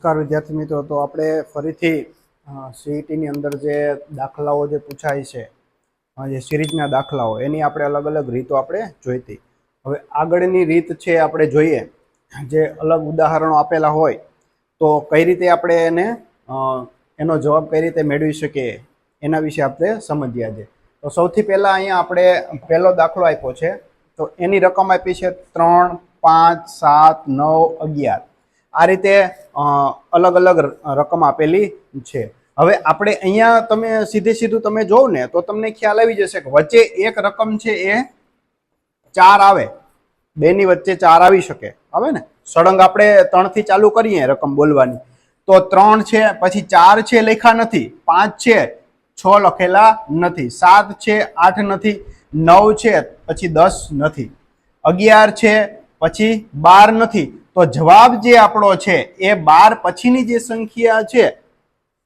નમસ્કાર વિદ્યાર્થી મિત્રો, તો આપણે ફરીથી સીઈટીની અંદર જે દાખલાઓ જે પૂછાય છે જે સિરીઝના દાખલાઓ, એની આપણે અલગ અલગ રીતો આપણે જોઈતી. હવે આગળની રીત છે આપણે જોઈએ, જે અલગ ઉદાહરણો આપેલા હોય, તો કઈ રીતે આપણે એને એનો જવાબ કઈ રીતે મેળવી શકીએ, એના વિશે આપણે સમજીએ આજે. તો સૌથી પહેલાં અહીંયા આપણે પહેલો દાખલો આપ્યો છે, તો એની રકમ આપી છે ત્રણ, પાંચ, સાત, નવ, અગિયાર. આ રીતે અલગ અલગ રકમ આપેલી છે. હવે આપણે અહીંયા તમે સીધે સીધું તમે જોવ ને, તો તમને ખ્યાલ આવી જશે કે વચ્ચે એક રકમ છે એ ચાર આવે. બેની વચ્ચે ચાર આવી શકે. આવે ને? સળંગ આપણે ત્રણથી ચાલુ કરીએ રકમ બોલવાની. તો ત્રણ છે, પછી ચાર છે લખ્યા નથી. પાંચ છે, છ લખેલા નથી. સાત છે, આઠ નથી. નવ છે, પછી દસ નથી. અગિયાર છે, પછી બાર નથી. તો જવાબ જે આપણો છે, એ બાર પછીની જે સંખ્યા છે,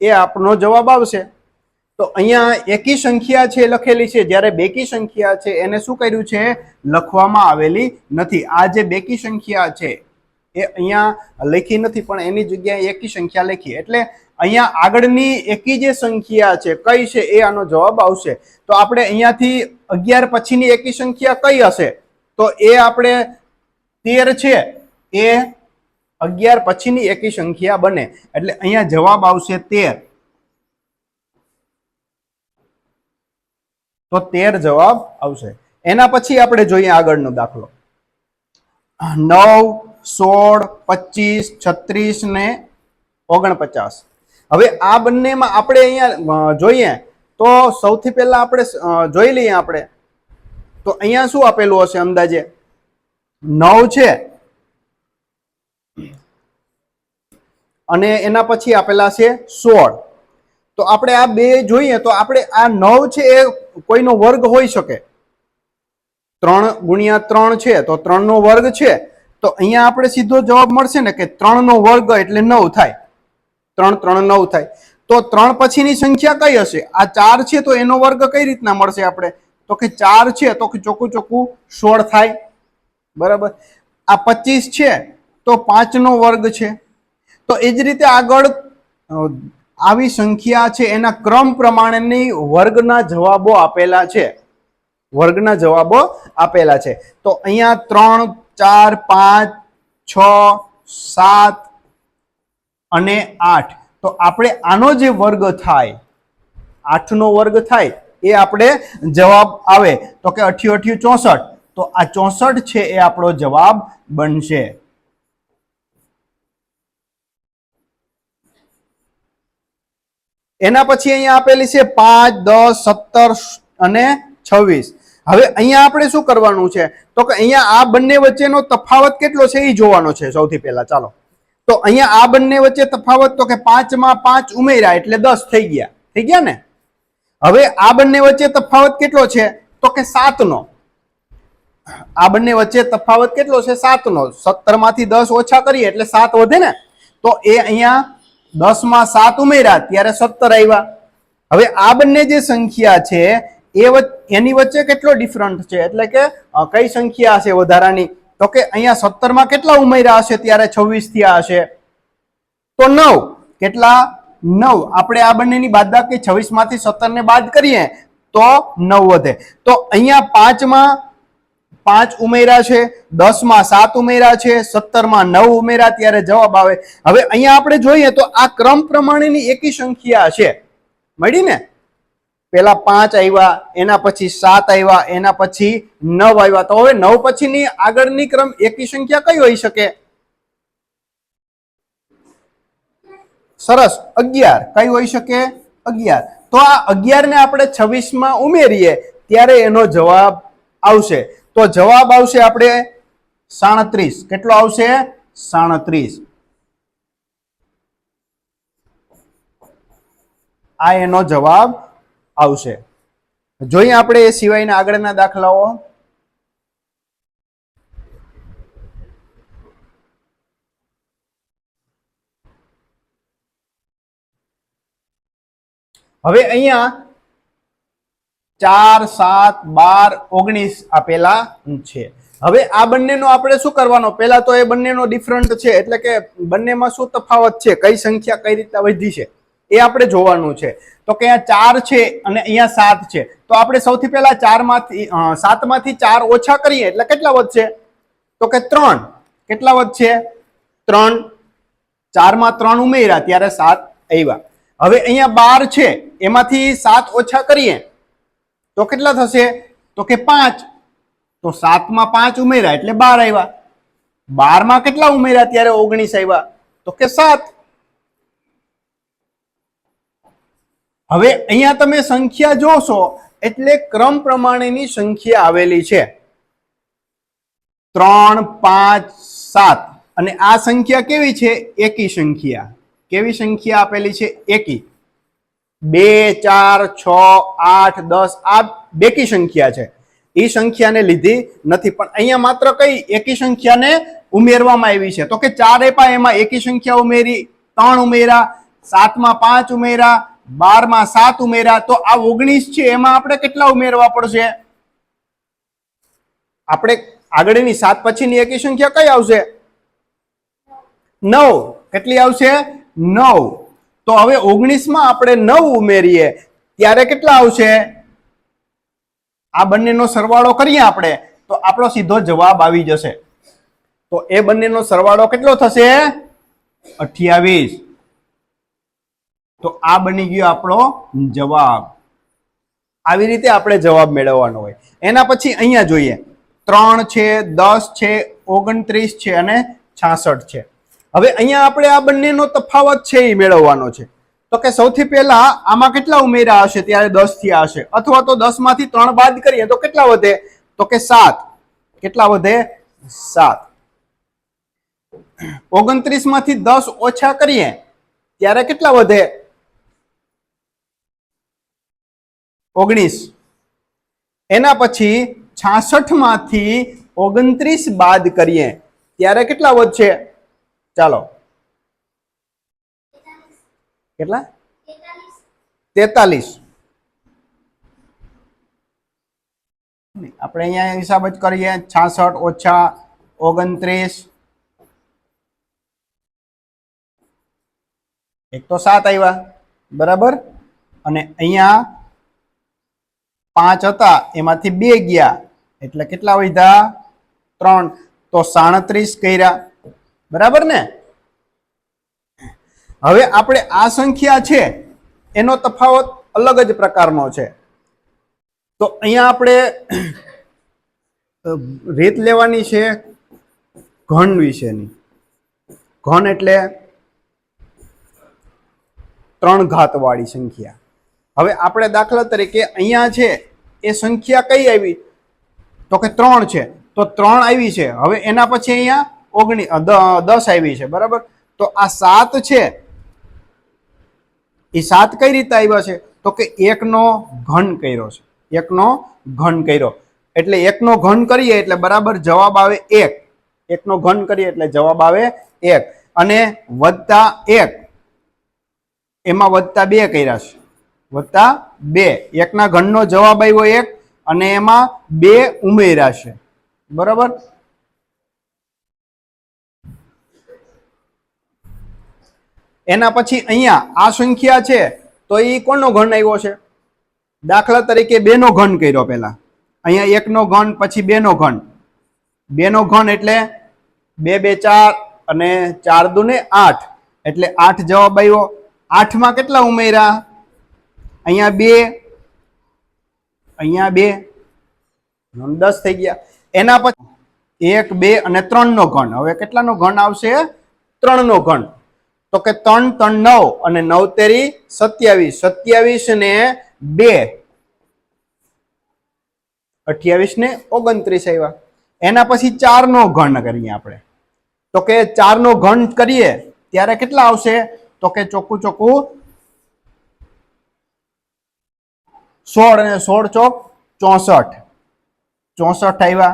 એ આપણો જવાબ આવશે. તો અહીંયા એકી સંખ્યા છે લખેલી છે, જ્યારે બેકી સંખ્યા છે, એને શું કર્યું છે? લખવામાં આવેલી નથી. આ જે બેકી સંખ્યા છે, એ અહીંયા લખી નથી, પણ એની જગ્યાએ એકી સંખ્યા લખી. એટલે અહીંયા આગળની એકી જે સંખ્યા છે, કઈ છે, એ આનો જવાબ આવશે. તો આપણે અહીંયાથી અગિયાર પછીની એકી સંખ્યા કઈ હશે? તો એ આપણે તેર છે એ અગિયાર પછીની એકી સંખ્યા બને. એટલે અહીંયા જવાબ આવશે તેર. તો તેર જવાબ આવશે. એના પછી આપણે જોઈએ આગળનો દાખલો. નવ, સોળ, પચીસ, છત્રીસ ને ઓગણપચાસ. હવે આ બંનેમાં આપણે અહીંયા જોઈએ. તો સૌથી પહેલા આપણે જોઈ લઈએ આપણે. તો અહીંયા શું આપેલું હશે અંદાજે? નવ છે. અને એના પછી આપેલા છે સોળ. તો આપણે આ બે જોઈએ તો આપણે આ નવ છે એ કોઈનો વર્ગ હોઈ શકે? ત્રણ ગુણ્યા ત્રણ છે તો ત્રણનો વર્ગ છે. તો અહીંયા આપણે સીધો જવાબ મળશે ને કે ત્રણનો વર્ગ એટલે નવ થાય. ત્રણ ત્રણ, નવ થાય. તો ત્રણ પછીની સંખ્યા કઈ હશે? આ ચાર છે તો એનો વર્ગ કઈ રીતના મળશે આપણે? તો કે ચાર છે તો કે ચોખ્ખું ચોખ્ખું સોળ થાય. બરાબર? આ પચીસ છે તો પાંચનો વર્ગ છે. તો એ જ રીતે આગળ આવી સંખ્યા છે એના ક્રમ પ્રમાણેની વર્ગના જવાબો આપેલા છે. વર્ગના જવાબો આપેલા છે. તો અહીંયા ત્રણ, ચાર, પાંચ, છ, સાત અને આઠ. તો આપણે આનો જે વર્ગ થાય, આઠનો વર્ગ થાય, એ આપણે જવાબ આવે. તો કે અઠ્યું અઠ્યું ચોસઠ. તો આ ચોસઠ છે એ આપણો જવાબ બનશે. એના પછી અહીંયા આપેલી છે પાંચ, દસ, સત્તર અને છવ્વીસ. હવે અહીંયા આપણે શું કરવાનું છે? તો કે અહીંયા આ બંને વચ્ચેનો તફાવત કેટલો છે એ જોવાનો છે સૌથી પહેલા. ચાલો. તો અહીંયા આ બંને વચ્ચે તફાવત તો કે પાંચમાં પાંચ ઉમેર્યા એટલે દસ થઈ ગયા. થઈ ગયા ને? હવે આ બંને વચ્ચે તફાવત કેટલો છે? તો કે સાતનો. આ બંને વચ્ચે તફાવત કેટલો છે? સાતનો. સત્તરમાંથી દસ ઓછા કરીએ એટલે સાત વધે ને? તો એ અહીંયા દસમાં સાત ઉમેર્યા, ત્યારે સત્તર આવ્યા. હવે આ બંને જે સંખ્યા છે, એ એની વચ્ચે કેટલો ડિફરન્ટ છે? એટલે કે કઈ સંખ્યા હશે વધારાની? તો કે અહીંયા સત્તરમાં કેટલા ઉમેર્યા હશે, ત્યારે છવ્વીસ થયા હશે. તો નવ. કેટલા? નવ. આપણે આ બંનેની બાદબાકી છવ્વીસમાંથી સત્તર ને બાદ કરીએ, તો નવ વધે. તો અહીંયા પાંચમાં પાંચ ઉમેરા છે દસમાં સાત ઉમેરા છે સત્તરમાં નવ ઉમેરા ત્યારે જવાબ આવે. હવે અહીંયા આપણે જોઈએ તો આ ક્રમ પ્રમાણેની એકી સંખ્યા છે. મળી ને પેલા પાંચ આવ્યા, એના પછી સાત આવ્યા, એના પછી નવ આવ્યા. તો હવે નવ પછીની આગળની ક્રમ એકી સંખ્યા કઈ હોઈ શકે? સરસ. અગિયાર. કઈ હોઈ શકે? અગિયાર. તો આ અગિયાર ને આપણે છવ્વીસમાં ઉમેરીએ, ત્યારે એનો જવાબ આવશે. તો જવાબ આવશે આપણે સાડત્રીસ. કેટલો આવશે? સાડત્રીસ. આ એનો જવાબ આવશે. જોઈએ આપણે એ સિવાયના આગળના દાખલાઓ. હવે અહીંયા ચાર, સાત, બાર, ઓગણીસ આપેલા છે. હવે આ બંનેનો આપણે શું કરવાનો? પહેલા તો એ બંનેનો ડિફરન્ટ છે, એટલે કે બંનેમાં શું તફાવત છે? કઈ સંખ્યા કઈ રીતના વધી છે? એ આપણે જોવાનું છે. તો કે અહીંયા ચાર છે અને અહીંયા સાત છે. તો આપણે સૌથી પહેલા ચારમાંથી સાતમાંથી ચાર ઓછા કરીએ, એટલે કેટલા વધશે? તો કે ત્રણ. કેટલા વધશે? ત્રણ. ચારમાં ત્રણ ઉમેર્યા, ત્યારે સાત આવ્યા. હવે અહીંયા બાર છે, એમાંથી સાત ઓછા કરીએ તો કેટલા થશે? તો કે પાંચ. તો સાતમાં પાંચ ઉમેર્યા એટલે બાર આવ્યા. બારમાં કેટલા ઉમેર્યા? ત્યારે ઓગણીસ આવ્યા. તો કે સાત. હવે અહીંયા તમે સંખ્યા જોશો એટલે ક્રમ પ્રમાણેની સંખ્યા આવેલી છે. ત્રણ, પાંચ, સાત. અને આ સંખ્યા કેવી છે? એકી સંખ્યા. કેવી સંખ્યા આપેલી છે? એકી. બે, ચાર, છ, આઠ, દસ, આ બેકી સંખ્યા છે. એ સંખ્યાને લીધી નથી, પણ અહીંયા માત્ર કઈ એકી સંખ્યાને ઉમેરવામાં આવી છે. તો કે ચારે પા એમાં એકી સંખ્યા ઉમેરી, ત્રણ ઉમેરા, સાતમાં પાંચ ઉમેરા, બારમાં સાત ઉમેરા, તો આ ઓગણીસ છે, એમાં આપણે કેટલા ઉમેરવા પડશે? આપણે આગળની સાત પછીની એકી સંખ્યા કઈ આવશે? નવ. કેટલી આવશે? નવ. તો હવે ઓગણીસમાં આપણે નવ ઉમેરીએ. ત્યારે કેટલા આવશે? આ બંનેનો સરવાળો કરીએ આપણે, તો આપણો સીધો જવાબ આવી જશે. તો એ બંનેનો સરવાળો કેટલો થશે? અઠ્યાવીસ. તો આ બની ગયો આપણો જવાબ. આવી રીતે આપણે જવાબ મેળવવાનો હોય. એના પછી અહીંયા જોઈએ. ત્રણ છે, દસ છે, ઓગણત્રીસ છે અને છાસઠ છે. હવે અહીંયા આપણે આ બંનેનો તફાવત છે એ મેળવવાનો છે. તો કે સૌથી પહેલા આમાં કેટલા ઉમેરા હશે? ત્યારે દસ થયા હશે. અથવા તો દસમાંથી ત્રણ બાદ કરીએ તો કેટલા વધે? તો કે સાત. કેટલા વધે? સાત. ઓગણત્રીસમાંથી દસ ઓછા કરીએ, ત્યારે કેટલા વધે? ઓગણીસ. એના પછી છાસઠમાંથી ઓગણત્રીસ બાદ કરીએ, ત્યારે કેટલા વધશે? ચાલો. કેટલા? તેતાલીસ. આપણે અહીંયા હિસાબ જ કરીએ, છાસઠ ઓછા ઓગણત્રીસ. એક તો સાત આવ્યા, બરાબર? અને અહીંયા પાંચ હતા, એમાંથી બે ગયા. એટલે કેટલા વધ્યા? ત્રણ. તો સાડત્રીસ કર્યા. બરાબર ને? હવે આપણે આ સંખ્યા છે, એનો તફાવત અલગ જ પ્રકારનો છે. તો અહીંયા આપણે રીત લેવાની છે ઘન વિશેની. ઘન એટલે ત્રણ ઘાતવાળી સંખ્યા. હવે આપણે દાખલા તરીકે અહીંયા છે, એ સંખ્યા કઈ આવી? તો કે ત્રણ છે. તો ત્રણ આવી છે. હવે એના પછી અહીંયા ઓગણી દસ આવી છે, બરાબર? તો આ સાત છે. એ સાત કઈ રીતે આવ્યા છે? તો કે એકનો ઘન કર્યો છે. એકનો ઘન કર્યો. એટલે એકનો ઘન કરીએ એટલે બરાબર જવાબ આવે એક. એકનો ઘન કરીએ એટલે જવાબ આવે એક. અને વત્તા એક. એમાં વત્તા બે કર્યા છે. વત્તા બે. એકના ઘનનો જવાબ આવ્યો એક અને એમાં બે ઉમેર્યા છે. બરાબર? એના પછી અહીંયા આ સંખ્યા છે, તો એ કોનો ઘન આવ્યો છે? દાખલા તરીકે બેનો ઘન કર્યો પહેલા. અહીંયા એકનો ઘન, પછી બેનો ઘન. બેનો ઘન એટલે બે બે, ચાર અને ચાર દુને આઠ. એટલે આઠ જવાબ આવ્યો. આઠમાં કેટલા ઉમેર્યા? અહીંયા બે. અહીંયા બે. દસ થઈ ગયા. એના પછી એક, બે અને ત્રણનો ઘન. હવે કેટલાનો ઘન આવશે? ત્રણનો ઘન. તો કે ત્રણ ત્રણ, નવ અને નવ તેરી સત્યાવીસ. સત્યાવીસ ને બે. અઠ્યાવીસ ને ઓગણત્રીસ આવ્યા એના પછી ચાર નો ઘણ કરીએ આપણે. તો કે ચાર નો ઘણ કરીએ, ત્યારે કેટલા આવશે? તો કે ચોખ્ખું ચોખ્ખું સોળ અને સોળ ચોક ચોસઠ. ચોસઠ આવ્યા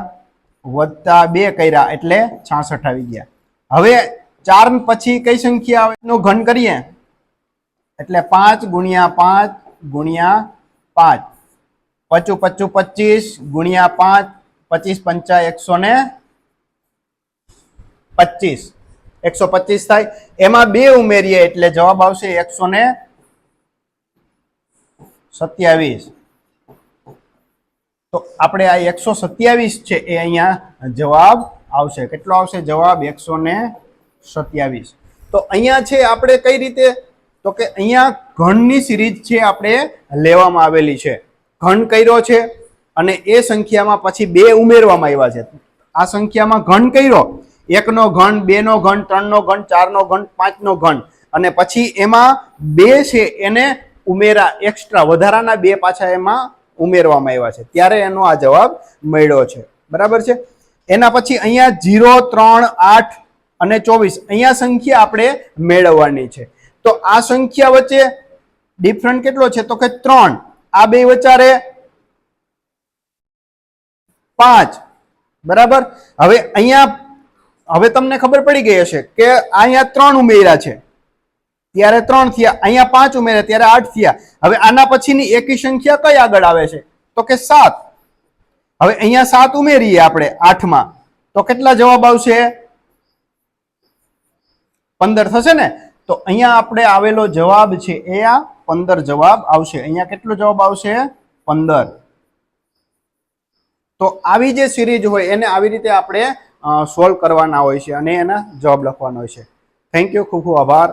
વત્તા બે કર્યા એટલે છાસઠ આવી ગયા. હવે ચાર પછી કઈ સંખ્યા આવે? એનો ઘન કરીએ. એટલે પાંચ ગુણ્યા પાંચ ગુણ્યા પાંચ. પચું પચું પચીસ ગુણ્યા પાંચ, પચીસ પંચા એકસો ને પચીસ. એકસો પચીસ થાય. એમાં બે ઉમેરીએ એટલે જવાબ આવશે એકસો ને સત્યાવીસ. તો આપણે આ એકસો સત્યાવીસ છે એ અહીંયા જવાબ આવશે. કેટલો આવશે? જવાબ એકસો ને સત્યાવીસ. તો અહીંયા છે આપણે કઈ રીતે? તો કે અહીંયા ઘણની સિરીઝ છે આપણે લેવામાં આવેલી છે. ઘન કર્યો છે અને એ સંખ્યામાં પછી બે ઉમેરવામાં આવ્યા છે. આ સંખ્યામાં ઘન કર્યો. એકનો ઘણ બેનો ઘણ ત્રણનો ઘણ ચારનો ઘણ પાંચનો ઘન. અને પછી એમાં બે છે એને ઉમેરા એક્સ્ટ્રા વધારાના બે પાછા એમાં ઉમેરવામાં આવ્યા છે. ત્યારે એનો આ જવાબ મળ્યો છે. બરાબર છે? એના પછી અહીંયા જીરો ત્રણ, આઠ અને ચોવીસ. અહીંયા સંખ્યા આપણે મેળવવાની છે. તો આ સંખ્યા વચ્ચે ડિફરન્ટ કેટલો છે? તો કે ત્રણ. આ બે વચારે પાંચ. બરાબર? હવે અહીંયા, હવે તમને ખબર પડી ગઈ હશે કે અહીંયા ત્રણ ઉમેર્યા છે. ત્યારે ત્રણ થયા. અહીંયા પાંચ ઉમેર્યા, ત્યારે આઠ થયા. હવે આના પછીની એકી સંખ્યા કઈ આગળ આવે છે? તો કે સાત. હવે અહીંયા સાત ઉમેરીએ આપણે આઠમાં. તો કેટલા જવાબ આવશે? પંદર થશે ને, તો અહીંયા આપણે આવેલો જવાબ છે એ આ પંદર જવાબ આવશે. અહીંયા કેટલો જવાબ આવશે? પંદર. તો આવી જે સિરીઝ હોય એને આવી રીતે આપણે સોલ્વ કરવાના હોય છે અને એના જવાબ લખવાના હોય છે. થેન્ક યુ ખૂબ ખૂબ આભાર.